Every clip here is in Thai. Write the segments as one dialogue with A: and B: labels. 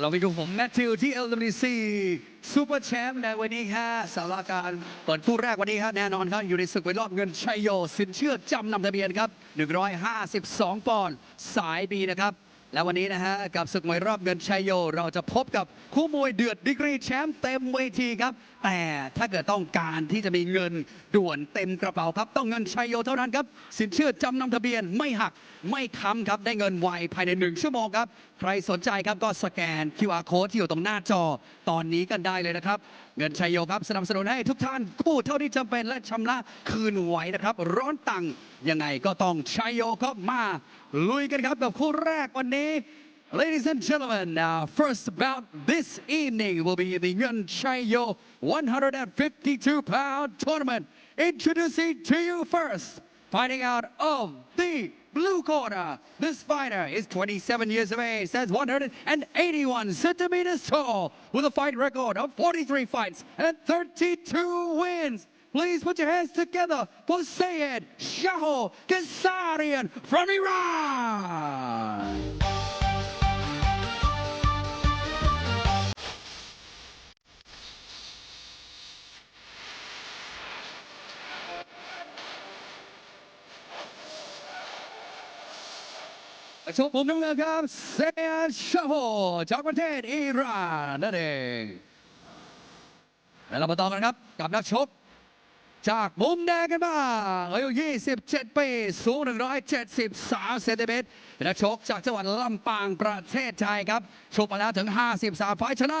A: เราไปดูผมแมทธิวที่ LWC ซูเปอร์แชมป์ในวันนี้ฮะสาราการเปิดคู่แรกวันนี้ฮะแน่นอนครับอยู่ในศึกไปรอบเงินชัยโย สินเชื่อจำนำทะเบียนครับ 152 ปอนด์สายบีนะครับ และวันนี้นะฮะกับศึกมวยรอบเงินชัยโย เราจะพบกับคู่มวยเดือดดีกรีแชมป์เต็มเวทีครับ แต่ถ้าเกิดต้องการที่จะมีเงินด่วนเต็มกระเป๋าครับ ต้องเงินชัยโยเท่านั้นครับ สินเชื่อจำนำทะเบียนไม่หักไม่ค้ำครับ ได้เงินไวภายในหนึ่งชั่วโมงครับ ใครสนใจครับก็สแกน QR code ที่อยู่ตรงหน้าจอตอนนี้กันได้เลยนะครับ เงินชัยโยครับสนับสนุนให้ทุกท่านกู้เท่าที่จำเป็นและชำระคืนไหวนะครับ ร้อนตังยังไงก็ต้องชัยโยครับมา ลุยกันครับกับคู่แรกวันนี้ Ladies and gentlemen, uh, first bout this evening will be the Yun Chayo 152 pound tournament. Introducing to you first, fighting out of the blue corner. This fighter is 27 years of age, stands 181 centimeters tall, with a fight record of 43 fights and 32 wins. Please put your hands together for Sayed Shaho Kasarian from Iran. ชกผมน้ำเงินครับเซียนชาโฮจากประเทศอิหร่านนั่นเองแล้วเรามาต่อกันครับกับนักชกจากมุมแดงกันบ้างอายุ 27 ปี สูง 173 เซนติเมตรนักชกจากจังหวัดลำปางประเทศไทยครับชกมาแล้วถึง 53 ไฟชนะ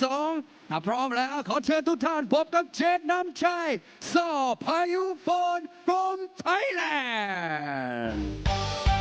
A: 42ถ้าพร้อมแล้ว ขอเชิญทุกท่านพบกับเจดน้ำชัยสอพายุพลกรมไทยแลนด์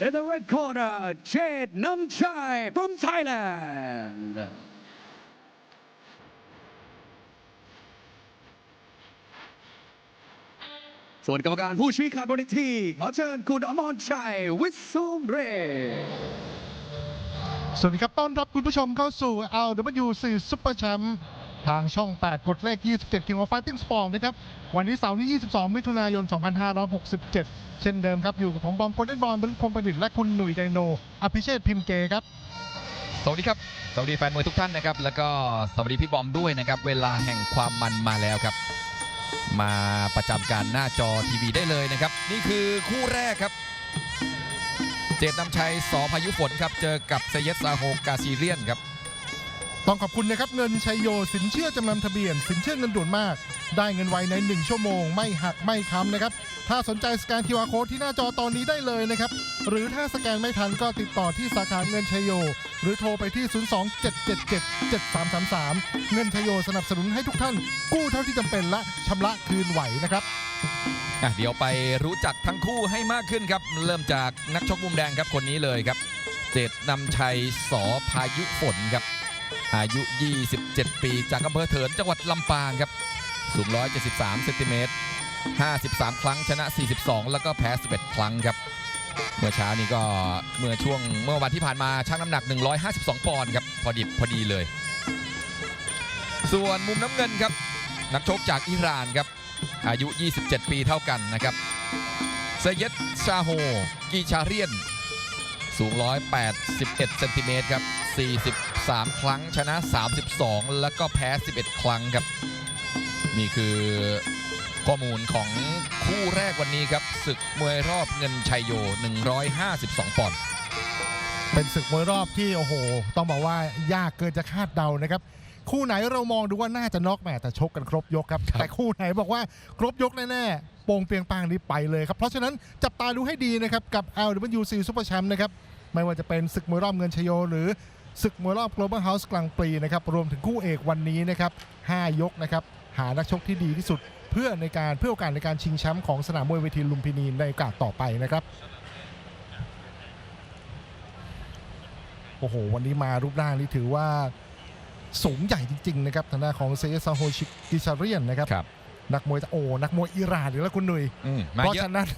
A: In the red corner, Jade Namchai from Thailand. ส่วนกรรมการผู้ชี้ขาดบนเวทีขอเชิญคุณอมรชัยวิสุมเรศ
B: สวัสดีครับต้อนรับคุณผู้ชมเข้าสู่ LWC Super Champ ทางช่อง 8 กดเลข 27 King of Fighting Sport นะครับ วันนี้เสาร์ที่ 22 มิถุนายน 2567 เช่นเดิมครับ อยู่กับผมบอมโกลเดนบอลบรรพงประดิษฐ์และคุณหนุ่ยไดโน อภิเชษฐ์พิมเกครับ
C: สวัสดีครับ สวัสดีแฟนมวยทุกท่านนะครับ แล้วก็สวัสดีพี่บอมด้วยนะครับ เวลาแห่งความมันมาแล้วครับ มาประจำการหน้าจอทีวีได้เลยนะครับ นี่คือคู่แรกครับ เจตนำชัยสอพายุฝนครับ เจอกับเซเยสซาโฮกาซีเรียนครับ
B: ต้องขอบคุณนะครับเงินชัยโยสินเชื่อจำนำทะเบียน สินเชื่อเงินด่วนมาก ได้เงินไวใน 1 ชั่วโมง ไม่หักไม่ค้ำนะครับ ถ้าสนใจสแกน QR Code ที่หน้าจอตอนนี้ได้เลยนะครับ หรือถ้าสแกนไม่ทันก็ติดต่อที่สาขาเงินชัยโย หรือโทรไปที่ 027777333 เงินชัยโยสนับสนุนให้ทุกท่าน กู้เท่าที่จำเป็นและชำระคืนไหวนะครับ
C: อะเดี๋ยวไปรู้จักทั้งคู่ให้มากขึ้นครับ เริ่มจากนักชกมุมแดงครับคนนี้เลยครับ เจตนำชัยสอพายุฝนครับ อายุ 27 ปี จากอำเภอเถินจังหวัดลำปางครับ สูง 173 เซนติเมตร 53 ครั้งชนะ 42 แล้วก็แพ้ 11 ครั้งครับ เมื่อเช้านี้ก็เมื่อช่วงเมื่อวันที่ผ่านมาชั่งน้ำหนัก 152 ปอนด์ครับ พอดิบพอดีเลย ส่วนมุมน้ำเงินครับ นักชกจากอิหร่านครับ อายุ 27 ปีเท่ากันนะครับเซเยตชาโฮ กีชาเรียน สูง 181 เซนติเมตรครับ 40 43ครั้ง ชนะ 32 แล้วก็แพ้ 11 ครั้งครับ นี่คือข้อมูลของคู่แรกวันนี้ครับ ศึกมวยรอบเงินชัยโย 152 ปอนด์
B: เป็นศึกมวยรอบที่โอ้โห ต้องบอกว่ายากเกินจะคาดเดานะครับ คู่ไหนเรามองดูว่าน่าจะน็อกแหมแต่ชกกันครบยกครับ
C: ครับ
B: แต่คู่ไหนบอกว่าครบยกแน่ๆโป่งเปียงปางนี้ไปเลยครับ เพราะฉะนั้นจับตาดูให้ดีนะครับกับ LWC Super Champ นะครับไม่ว่าจะเป็นศึกมวยรอบเงินชโยหรือ ศึกมวยรอบ Global House กลางปีนะครับรวมถึงคู่เอกวันนี้นะครับ5ยกนะครับหานักชกที่ดีที่สุด เพื่อในการเพื่อโอกาสในการชิงแชมป์ของสนามมวยเวทีลุมพินีในโอกาสต่อไปนะครับโอ้โห วันนี้มารูปร่างนี่ถือว่าสูงใหญ่จริง ๆ นะครับทางด้านของเซซาโฮชิกิซาเรียนนะครับ
C: ครับ
B: นักมวยโอ้นักมวยอิหร่านหรือแล้วคุณหนุ่ย
C: อืมมา
B: เพราะ
C: เยอะ
B: ฉะนั้น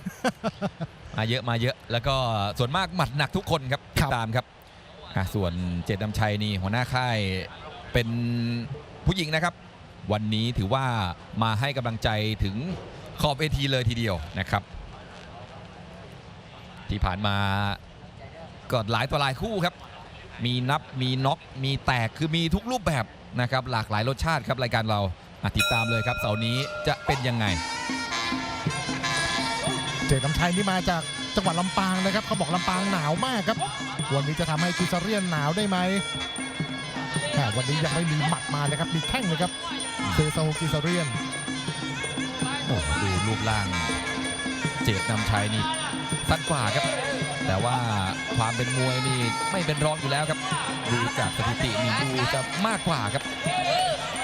C: มาเยอะมาเยอะ แล้วก็ส่วนมากหมัดหนักทุกคนครับ
B: ครั
C: ติ
B: บ
C: ดตามครับ อะส่วนเจตนำชัยนี่หัวหน้าค่ายเป็นผู้หญิงนะครับ วันนี้ถือว่ามาให้กำลังใจถึงขอบเวทีเลยทีเดียวนะครับ ที่ผ่านมาก็หลายต่อหลายคู่ครับ มีนับมีน็อกมีแตกคือมีทุกรูปแบบนะครับ หลากหลายรสชาติครับรายการเราติดตามเลยครับเสาร์นี้จะเป็นยังไง
B: เจตนำชัยนี่มาจาก จังหวัดลำปางนะครับเขาบอกลำปางหนาวมากครับ วันนี้จะทำให้กิซาเรียนหนาวได้ไหมแต่วันนี้ยังไม่มีหมัดมาเลยครับมีแข้งเลยครับเซซาโฮกิซาเรียน
C: โอ้ดูรูปร่าง เจตนำชัยนี่สั้นกว่าครับ แต่ว่าความเป็นมวยนี่ไม่เป็นรองอยู่แล้วครับ ดูจากสถิตินี่ดูจะมากกว่าครับ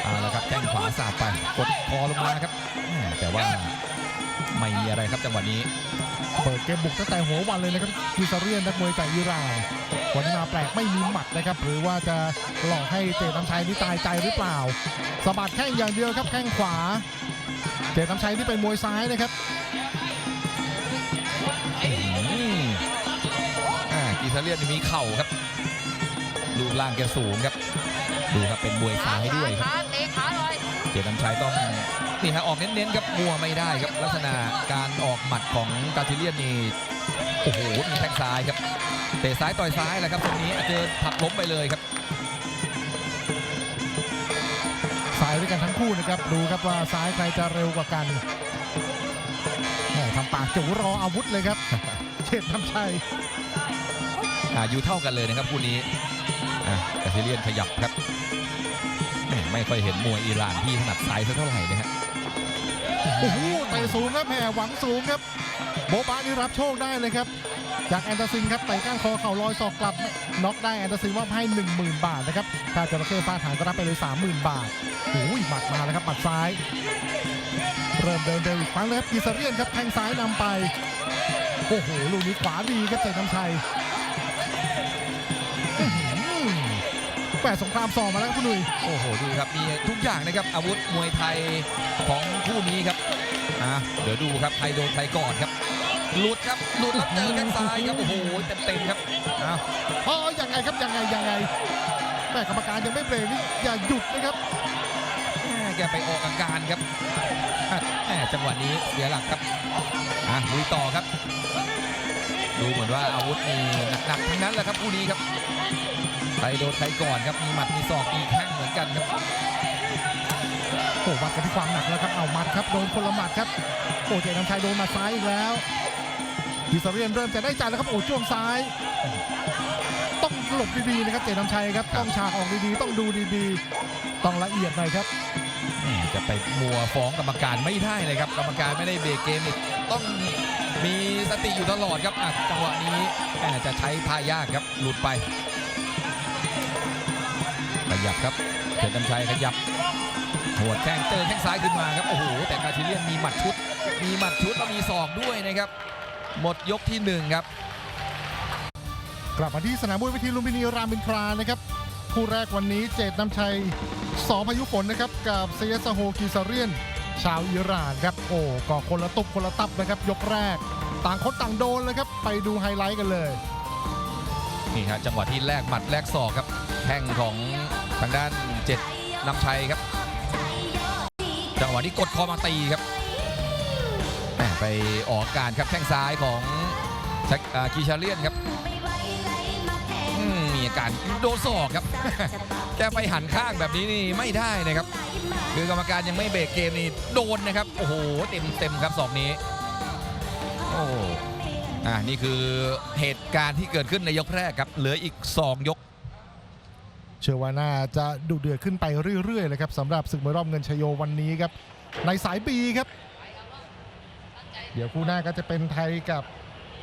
C: เอาละครับแข้งขวาสาดไปกดคอลงมาครับแต่ว่า ไม่มีอะไรครับจังหวะนี้
B: เปิดเกมบุกตั้งแต่หัววันเลยนะครับกิซาเรียนนักมวยจากอิหร่านวันนี้มาแปลกไม่มีหมัดนะครับ หรือว่าจะหลอกให้เจตน้ำชัยนี่ตายใจหรือเปล่าสะบัดแข้งอย่างเดียวครับแข้งขวา เจตน้ำชัยที่เป็นมวยซ้ายนะครับ
C: อืมอ่ากีซาเลียนนี่มีเข่าครับรูปร่างแกสูงครับ ดูครับเป็นมวยซ้ายด้วยครับ
D: ขาเตะขาหน่อย
C: เจตนำชัยต้อง นี่ฮะออกเน้นๆครับมัวไม่ได้ครับ ลักษณะการออกหมัดของกาทิเลียนนี่โอ้โหมีแข้งซ้ายครับเตะซ้ายต่อยซ้ายแหละครับตรงนี้เจอผลักล้มไปเลยครับ
B: ซ้ายด้วยกันทั้งคู่นะครับดูครับว่าซ้ายใครจะเร็วกว่ากันแหม่ทำปากจูรออาวุธเลยครับเจตน้ำชัย
C: อายุเท่ากันเลยนะครับคู่นี้อะกาทิเลียนขยับครับแหม่ไม่ค่อยเห็นมวยอิหร่านที่ถนัดซ้ายสักเท่าไหร่นะฮะ
B: โอ้โหเตะสูงครับแห่หวังสูงครับ โบบานี่รับโชคได้เลยครับ จากแอนเดอร์ซินครับเตะก้านคอเข่าลอยศอกกลับน็อกได้แอนเดอร์ซินมอบให้ 10,000 บาทนะครับถ้าจระเข้ฟาดหางก็รับไปเลย 30,000 บาทโอ้ยหมัดมาแล้วครับหมัดซ้าย เริ่มเดินเดินอีกครั้งเลยครับกิซาเรียนครับแทงซ้ายนำไปโอ้โหลูกนี้ขวาดีครับเจตน้ำชัย แปดสงครามสองมาแล้วครับคุณหนุ่ย
C: โอ้โหดูครับมีทุกอย่างนะครับอาวุธมวยไทยของคู่นี้ครับอะเดี๋ยวดูครับใครโดนใครก่อนครับหลุดครับหลุดแล้วเจอแข้งซ้ายครับโอ้โหเต็มๆครับอ้าว
B: อ๋อยังไงครับยังไงยังไงแม่กรรมการยังไม่เบรกนี่อย่าหยุดนะครับ
C: แม่แกไปออกอาการครับอะแม่จังหวะนี้เสียหลักครับอะลุยต่อครับ ดูเหมือนว่าอาวุธนี่หนักๆทั้งนั้นแหละครับคู่นี้ครับใคร โดนใครก่อนครับ มีหมัดมีศอกมีแข้งเหมือนกันครับ
B: โอ้วัดกันที่ความหนักแล้วครับเอาหมัดครับโดนคนละหมัดครับโอ้เจน้ำชัยโดนหมาซ้ายอีกแล้วดิซาเรียนเริ่มจะได้ใจแล้วครับโอ้จ้วงซ้าย ต้องหลบดีๆนะครับเจน้ำชัยครับต้องฉากออกดีๆต้องดูดีๆ ต้องละเอียดหน่อยครับ
C: อืมจะไปมัวฟ้องกรรมการไม่ได้เลยครับกรรมการไม่ได้เบรกเกมนี่ต้องมีสติอยู่ตลอดครับอะจังหวะนี้แม่จะใช้ท่ายากครับหลุดไปข ยับครับเจนดำชัยขยับหัวดแข้งเจอแข้งซ้ายขึ้นมาครับโอ้โหแต่กาทิเลียนมีหมัดชุด มีหมัดชุดแล้วมีศอกด้วยนะครับ หมดยกที่หนึ่งครับ
B: กลับมาที่สนามมวยวิธีลุมพินีรามอินทรานะครับคู่แรกวันนี้เจตน้ำชัยสอพายุฝนนะครับกับเซยสโฮกีซาเรียน ชาวอิหร่านครับโอ้ก็คนละตุบคนละตับนะครับ ยกแรก ต่างคนต่างโดนเลยครับ ไปดูไฮไลท์กันเลย
C: นี่ฮะจังหวะที่แลกหมัดแลกศอกครับแข้งของ ทางด้านเจ็ดนำชัยครับ จังหวะนี้กดคอมาตีครับแหม่ไปออกอาการครับแข้งซ้ายของแจ็คอ่ากีชาเลียนครับอืมมีอาการโดนศอกครับแกไปหันข้างแบบนี้นี่ไม่ได้นะครับ คือกรรมการยังไม่เบรกเกมนี่โดนนะครับ โอ้โหเต็มเต็มครับศอกนี้โอ้อ่านี่คือเหตุการณ์ที่เกิดขึ้นในยกแรกครับ เหลืออีก 2 ยก
B: เชื่อว่าน่าจะดุเดือดขึ้นไปเรื่อยๆเลยครับสำหรับศึกมวยรอบเงินชโยวันนี้ครับ ในสายบีครับ เดี๋ยวคู่หน้าก็จะเป็นไทยกับ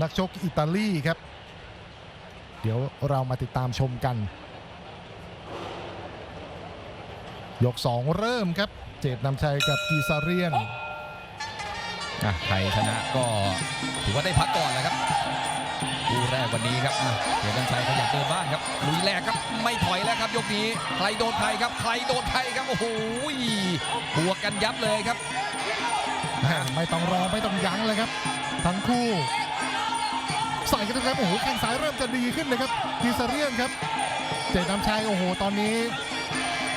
B: นักชกอิตาลีครับ เดี๋ยวเรามาติดตามชมกัน ยก 2 เริ่มครับ เจตนำชัยกับกีซาเรียน
C: อะใครชนะก็ถือว่าได้พักก่อนแล้วครับ คู่แรกวันนี้ครับอะเกียรติชัยขยับเดินบ้างครับลุยแรกครับไม่ถอยแล้วครับยกนี้ใครโดนใครครับใครโดนใครครับโอ้โหบวกกันยับเลยครับ
B: แม่ไม่ต้องรอไม่ต้องยั้งเลยครับ ทั้งคู่ใส่กันนะครับโอ้โหแข้งซ้ายเริ่มจะดีขึ้นเลยครับทีซาเรียนครับ เจตนำชัยโอ้โหตอนนี้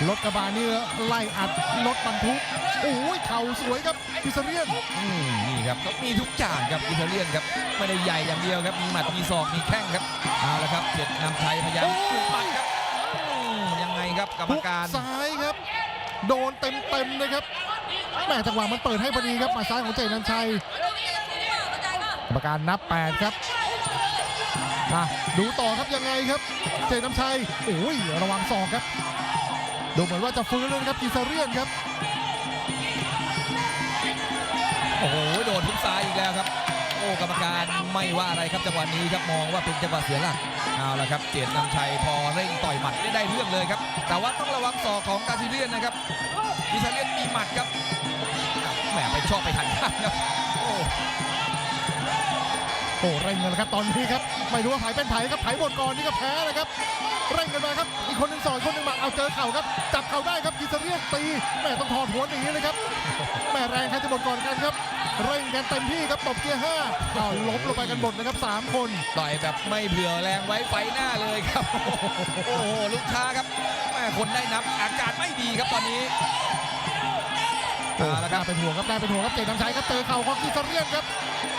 B: รถกระบะนี่ไล่อัดรถบรรทุกโอ้ยเข่าสวยครับทีซาเรียน
C: อืมนี่ ครับก็มีทุกอย่างครับอิตาเลียนครับไม่ได้ใหญ่อย่างเดียวครับมีหมัดมีศอกมีแข้งครับเอาละครับเจ็ดนำชัยพยายามปลุกหมัดครับอืมยังไงครับกรรม
B: ทุก
C: การ
B: ซ้ายครับ โดนเต็มเต็มๆเลยครับแหม่จังหวะมันเปิดให้พอดีครับหมาซ้ายของเจตนันชัยกรรมการนับ8ครับอะดูต่อครับยังไงครับ เจตน้ำชัยโอ้ยระวังศอกครับดูเหมือนว่าจะฟื้นแล้วนะครับกีซาเรียนครับ
C: อ้โหโดนทุกซ้ายอีกแล้วครับ โอ้กรรมการไม่ว่าอะไรครับจังหวะนี้ครับมองว่าเป็นจังหวะเสียหลักเอาละครับเจตนำชัยพอเร่งต่อยหมัดได้ได้เรื่องเลยครับ แต่ว่าต้องระวังศอกของกาซิเลียนนะครับกิซาเลียนมีหมัดครับแหมไปชอบไปทันข้างครับโอ้
B: โอ้เร่งกันล้วครับตอนนี้ครับไม่รู้ว่าไผเป็นไผครับไผหมดก่อนนี่ก็แพ้นะครับ เร่งกันมาครับ อีกคนหนึ่งสอยคนหนึ่งหมัดเอาเจอเข่าครับ จับเข่าได้ครับกีซาเรียนตีแหม่ต้องถอดหัวหนีเลยครับแหม่แรงใครจะหมดก่อนกันครับ เร่งกันเต็มที่ครับตบเกียร์ห้าอ้าวล้มลงไปกันหมดนะครับสามคน
C: ต่อยแบบไม่เผื่อแรงไว้ไฟหน้าเลยครับ โอ้โหลูกค้าครับแม่คนได้นับอาการไม่ดีครับตอนนี้เอาละครับ
B: น่าเป็นห่วงครับน่าเป็นห่วงครับเจน้ำชัยครับเจอเข่าของกีซาเรียนครับ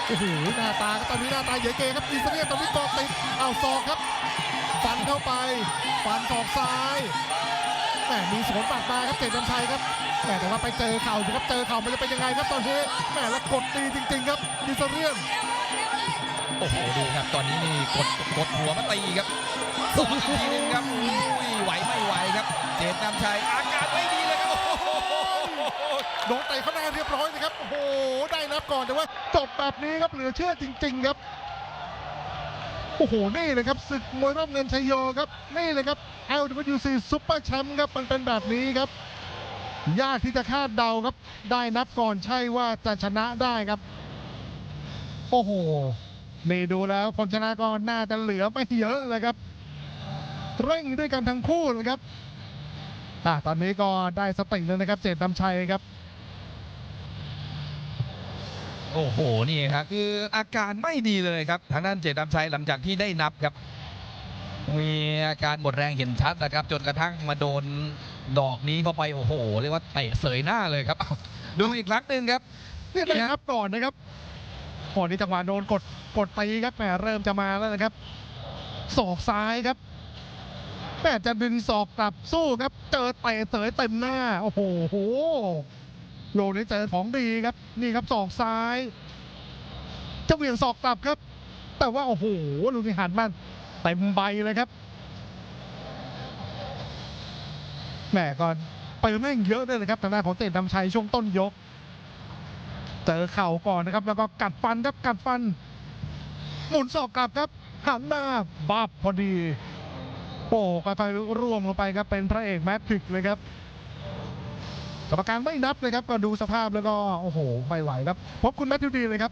B: โอ้โหหน้าตาตอนนี้หน้าตาเหยอะเกครับกีซาเรียนตอนนี้เกาะติดเอาศอกครับ ฟันเข้าไป ฟันศอกซ้ายแหมมีสวนปัดมาครับเจน้ำชัยครับแหมแต่ว่าไปเจอเข่าอยู่ครับเจอเข่ามันจะเป็นยังไงครับตอนนี้แหมแล้วกดตีจริง ๆ ครับกีซาเรียน
C: โอ้โหดูครับตอนนี้นี่กดกดหัวมาตีครับสองอีกทีหนึงครับอุ้ยไหวไม่ไหวครับ เจตนำชัยอาการไม่ดีเลยครับโอ้โห
B: โดนเตะเข้าหน้าเรียบร้อยนะครับโอ้โหได้นับก่อนแต่ว่าจบแบบนี้ครับเหลือเชื่อจริง ๆ ครับ โอ้โห นี่เลยครับศึกมวยรอบเงินชัยโยครับ นี่เลยครับ LWC ซุปเปอร์แชมป์ครับ มันเป็นแบบนี้ครับ ยากที่จะคาดเดาครับ ได้นับก่อนใช่ว่าจะชนะได้ครับ โอ้โห นี่ดูแล้วคนชนะก็น่าจะเหลือไม่เยอะเลยครับ เร่งด้วยกันทั้งคู่เลยครับอะตอนนี้ก็ได้สติแล้วนะครับ เจตนำชัยครับ
C: โอ้โห นี่ครับ คืออาการไม่ดีเลยครับ ทางด้านเจตนำชัยหลังจากที่ได้นับครับ มีอาการหมดแรงเห็นชัดนะครับ จนกระทั่งมาโดนดอกนี้เข้าไปโอ้โห เรียกว่าเตะเสยหน้าเลยครับดูอีกครั้งหนึ่งครับ
B: นี่ได้นับก่อนนะครับก่อนที่จังหวะโดนกดกดตีครับแหมเริ่มจะมาแล้วนะครับศอกซ้ายครับแหมจะดึงศอกกลับสู้ครับ เจอเตะเสยเต็มหน้า โอ้โห โลนี้เจอของดีครับ นี่ครับศอกซ้ายจะเหวี่ยงศอกกลับครับ แต่ว่าโอ้โหลูกนี้หันมันเต็มใบเลยครับแหมก่อนไปแม่งเยอะเลยนะครับทางด้านของเตะนำชัยช่วงต้นยกเจอเข่าก่อนนะครับ แล้วก็กัดฟันครับกัดฟัน หมุนศอกกลับครับหันหน้าบับพอดีโป้ไปไปร่วงลงไปครับเป็นพระเอกแมทริกเลยครับ กรรมการไม่นับเลยครับก็ดูสภาพแล้วก็โอ้โหไม่ไหวครับ พบคุณแมทธิวดีเลยครับ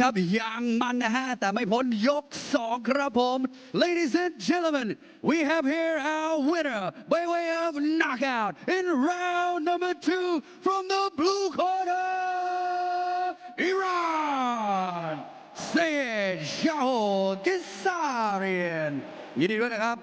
A: ครับยังมันนะฮะแต่ไม่พ้นยกสองครับผม Ladies and gentlemen we have here our winner by way of knockout in round number two from the blue corner Iran Sayed Shahol Gisarian ยินดีด้วยนะครับ